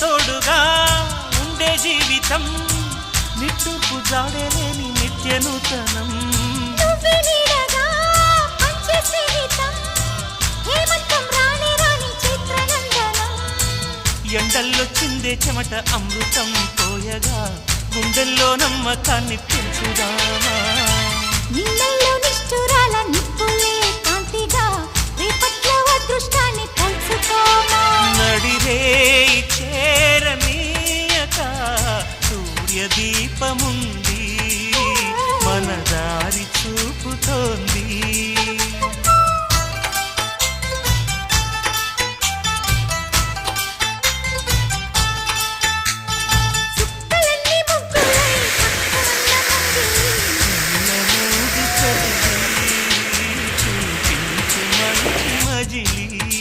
తోడుగా ఉండే జీవితం నిట్టుకు జాడలేని నిత్య నూతనం ఎండల్లో చిందే చెమట అమృతం పోయగా గుండెల్లో నమ్మకాన్ని పెంచుదామా? Gigli.